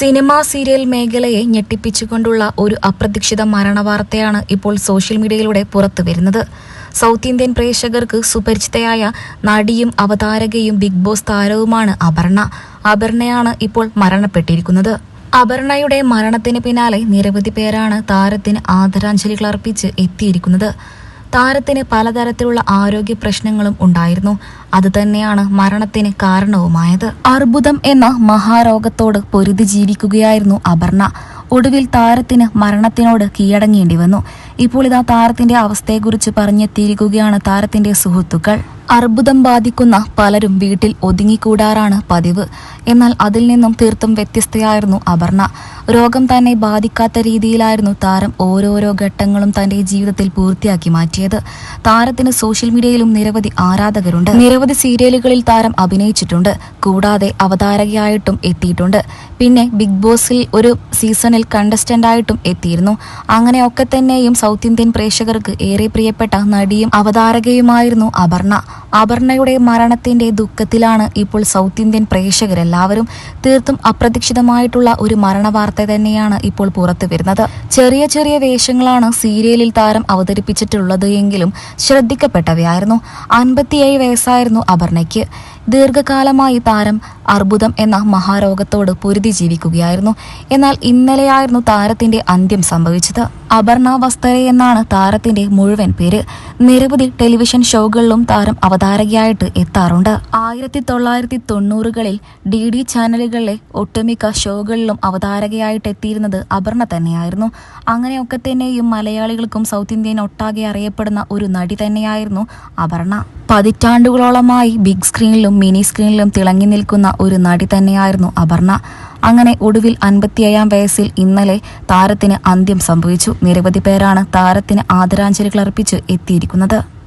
Cinema serial മേഖലയെ ഞെട്ടിപ്പിച്ചുകൊണ്ടുള്ള ഒരു അപ്രതീക്ഷിത മരണവാർത്തയാണ് ഇപ്പോൾ സോഷ്യൽ മീഡിയയിലൂടെ പുറത്തു വരുന്നത്. സൗത്ത് ഇന്ത്യൻ പ്രേക്ഷകർക്ക് സുപരിചിതയായ നടിയും അവതാരകയും ബിഗ് ബോസ് താരവുമാണ് അപർണ. അപർണയാണ് ഇപ്പോൾ മരണപ്പെട്ടിരിക്കുന്നത്. അപർണയുടെ മരണത്തിന് പിന്നാലെ നിരവധി പേരാണ് താരത്തിന് ആദരാഞ്ജലികൾ അർപ്പിച്ച് എത്തിയിരിക്കുന്നത്. താരത്തിന് പലതരത്തിലുള്ള ആരോഗ്യ പ്രശ്നങ്ങളും ഉണ്ടായിരുന്നു. അത് തന്നെയാണ് മരണത്തിന് കാരണവുമായത്. അർബുദം എന്ന മഹാരോഗത്തോട് പൊരുതി ജീവിക്കുകയായിരുന്നു അപർണ. ഒടുവിൽ താരത്തിന് മരണത്തിനോട് കീഴടങ്ങേണ്ടി വന്നു. ഇപ്പോൾ ഇതാ താരത്തിന്റെ അവസ്ഥയെക്കുറിച്ച് പറഞ്ഞെത്തിയിരിക്കുകയാണ് താരത്തിന്റെ സുഹൃത്തുക്കൾ. അർബുദം ബാധിക്കുന്ന പലരും വീട്ടിൽ ഒതുങ്ങിക്കൂടാറാണ് പതിവ്. എന്നാൽ അതിൽ നിന്നും തീർത്തും വ്യത്യസ്തയായിരുന്നു അപർണ. രോഗം തന്നെ ബാധിക്കാത്ത രീതിയിലായിരുന്നു താരം ഓരോരോ ഘട്ടങ്ങളും തന്റെ ജീവിതത്തിൽ പൂർത്തിയാക്കി മാറ്റിയത്. താരത്തിന് സോഷ്യൽ മീഡിയയിലും നിരവധി ആരാധകരുണ്ട്. നിരവധി സീരിയലുകളിൽ താരം അഭിനയിച്ചിട്ടുണ്ട്. കൂടാതെ അവതാരകയായിട്ടും എത്തിയിട്ടുണ്ട്. പിന്നെ ബിഗ് ബോസിൽ ഒരു സീസണിൽ കണ്ടസ്റ്റന്റായിട്ടും എത്തിയിരുന്നു. അങ്ങനെയൊക്കെ തന്നെയും സൗത്ത് ഇന്ത്യൻ പ്രേക്ഷകർക്ക് ഏറെ പ്രിയപ്പെട്ട നടിയും അവതാരകയുമായിരുന്നു അപർണ. അപർണയുടെ മരണത്തിന്റെ ദുഃഖത്തിലാണ് ഇപ്പോൾ സൗത്ത് ഇന്ത്യൻ പ്രേക്ഷകരെല്ലാവരും തീർത്തും അപ്രതീക്ഷിതമായിട്ടുള്ള ഒരു മരണവാർത്ത തന്നെയാണ് ഇപ്പോൾ പുറത്തു വരുന്നത്. ചെറിയ ചെറിയ വേഷങ്ങളാണ് സീരിയലിൽ താരം അവതരിപ്പിച്ചിട്ടുള്ളത് എങ്കിലും ശ്രദ്ധിക്കപ്പെട്ടവയായിരുന്നു. അൻപത്തിയേഴ് വയസ്സായിരുന്നു അപർണയ്ക്ക്. ദീർഘകാലമായി താരം അർബുദം എന്ന മഹാരോഗത്തോട് പൊരുതി ജീവിക്കുകയായിരുന്നു. എന്നാൽ ഇന്നലെയായിരുന്നു താരത്തിന്റെ അന്ത്യം സംഭവിച്ചത്. അപർണ വസ്തരെ എന്നാണ് താരത്തിന്റെ മുഴുവൻ പേര്. നിരവധി ടെലിവിഷൻ ഷോകളിലും താരം അവതാരകയായിട്ട് എത്താറുണ്ട്. ആയിരത്തി തൊള്ളായിരത്തി തൊണ്ണൂറുകളിൽ ഡി ഡി ചാനലുകളിലെ ഒട്ടുമിക്ക ഷോകളിലും അവതാരകയായിട്ട് എത്തിയിരുന്നത് അപർണ തന്നെയായിരുന്നു. അങ്ങനെയൊക്കെ തന്നെയും മലയാളികൾക്കും സൗത്ത് ഇന്ത്യൻ ഒട്ടാകെ അറിയപ്പെടുന്ന ഒരു നടി തന്നെയായിരുന്നു അപർണ. പതിറ്റാണ്ടുകളോളമായി ബിഗ് സ്ക്രീനിലും മിനി സ്ക്രീനിലും തിളങ്ങി നിൽക്കുന്ന ഒരു നടി തന്നെയായിരുന്നു അപർണ. അങ്ങനെ ഒടുവിൽ അൻപത്തിയേഴാം വയസ്സിൽ ഇന്നലെ താരത്തിന് അന്ത്യം സംഭവിച്ചു. നിരവധി പേരാണ് താരത്തിന് ആദരാഞ്ജലികൾ അർപ്പിച്ച് എത്തിയിരിക്കുന്നത്.